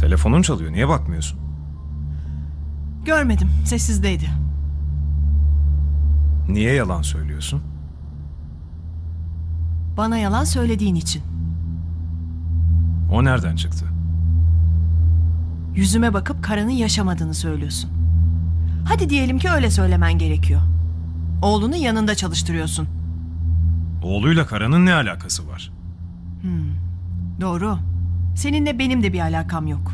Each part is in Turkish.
Telefonun çalıyor. Niye bakmıyorsun? Görmedim. Sessizdeydi. Niye yalan söylüyorsun? Bana yalan söylediğin için. O nereden çıktı? Yüzüme bakıp karının yaşamadığını söylüyorsun. Hadi diyelim ki öyle söylemen gerekiyor. Oğlunu yanında çalıştırıyorsun. Oğluyla Kara'nın ne alakası var? Doğru. Seninle benim de bir alakam yok.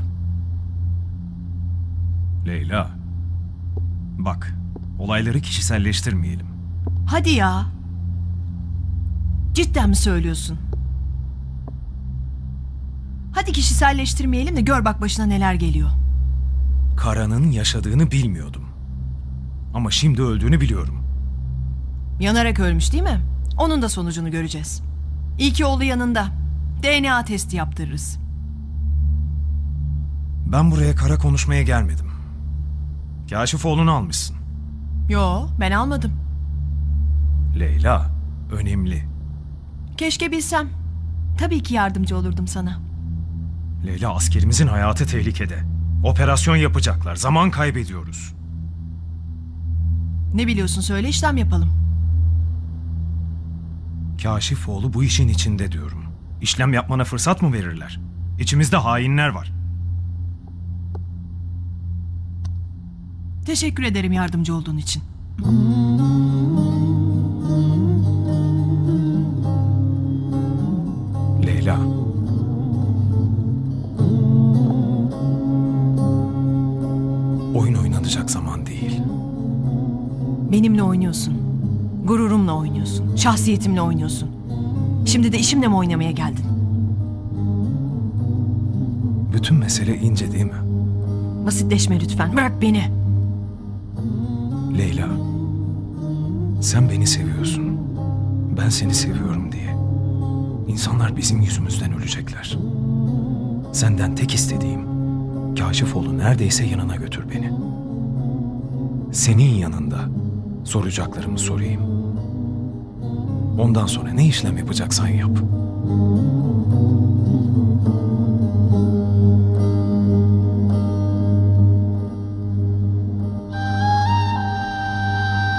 Leyla. Bak, olayları kişiselleştirmeyelim. Hadi ya. Cidden mi söylüyorsun? Hadi kişiselleştirmeyelim de gör bak başına neler geliyor. Kara'nın yaşadığını bilmiyordum. Ama şimdi öldüğünü biliyorum. Yanarak ölmüş değil mi? Onun da sonucunu göreceğiz. İyi ki oğlu yanında. DNA testi yaptırırız. Ben buraya Kara konuşmaya gelmedim. Kaşifoğlu'nu almışsın. Yo, ben almadım. Leyla, önemli. Keşke bilsem. Tabii ki yardımcı olurdum sana. Leyla askerimizin hayatı tehlikede. Operasyon yapacaklar. Zaman kaybediyoruz. Ne biliyorsun söyle işlem yapalım. Kaşifoğlu bu işin içinde diyorum. İşlem yapmana fırsat mı verirler? İçimizde hainler var. Teşekkür ederim yardımcı olduğun için. Leyla. Oyun oynanacak zaman değil. Benimle oynuyorsun. Gururumla oynuyorsun. Şahsiyetimle oynuyorsun. Şimdi de işimle mi oynamaya geldin? Bütün mesele ince değil mi? Basitleşme lütfen. Bırak beni. Leyla. Sen beni seviyorsun. Ben seni seviyorum diye. İnsanlar bizim yüzümüzden ölecekler. Senden tek istediğim Kaşifoğlu neredeyse yanına götür beni. Senin yanında soracaklarımı sorayım. Ondan sonra ne işlem yapacaksan yap.